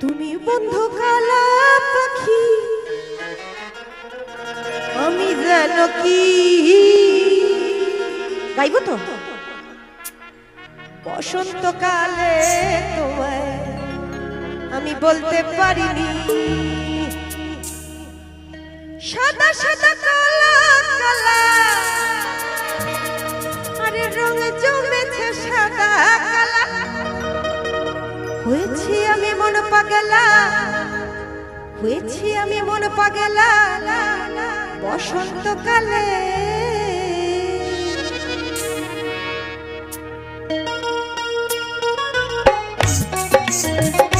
তুমি বন্ধু কালা পাখি। আমি যেন কি? গাইব তো? বসন্তকালে তোমায় আমি বলতে পারিনি। সাদা সাদা হয়েছি আমি মন পাগলা হয়েছি আমি মন পাগলা বসন্তকালে। সাদা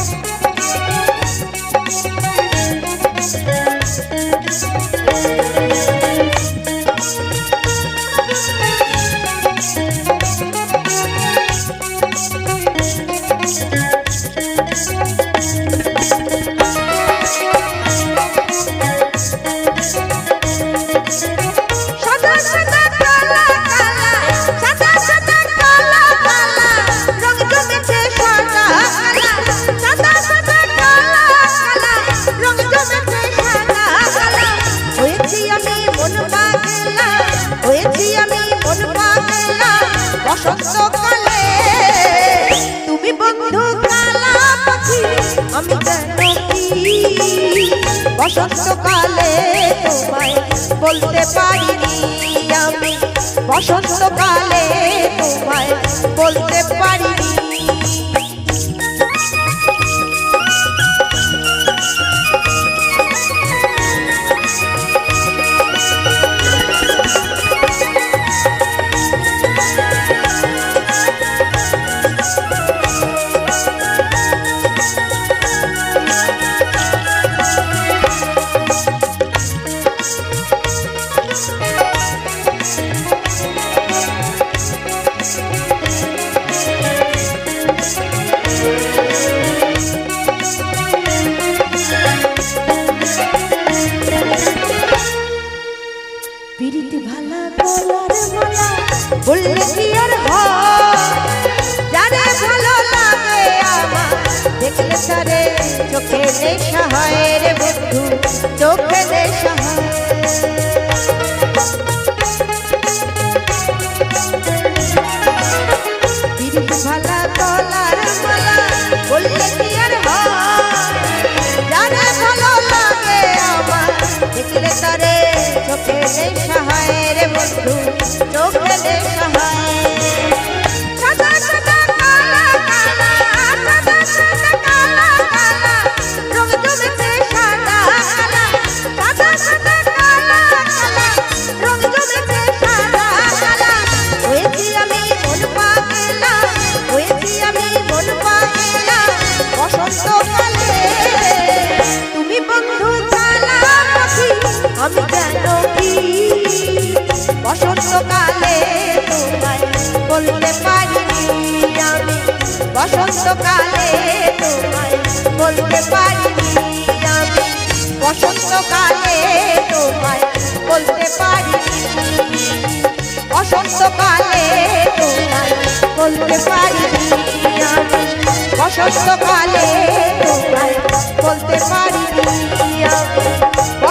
বসন্তকালে তোমায় বলতে পারিনি আমি। বসন্তকালে তোমায় বলতে পারিনি। পিরিত ভালা গলার মালা, বললে কি আর যারে ভালো লাগে আমার, দেখলে তারে চোখে নেশা হয় রে বন্ধু, চোখে নেশা হয়। পিরিত ভালা গলার মালা, বললে কি চোখে আমি কেন কি বসন্তকালে তোমায় বলতে পারিনি আমি। বসন্তকালে তোমায় বলতে পারিনি আমি বসন্তকালে তোমায় বলতে পারিনি বসন্তকালে তোমায় বলতে পারিনি আমি। বসন্তকালে তোমায় বলতে পারিনি আমি।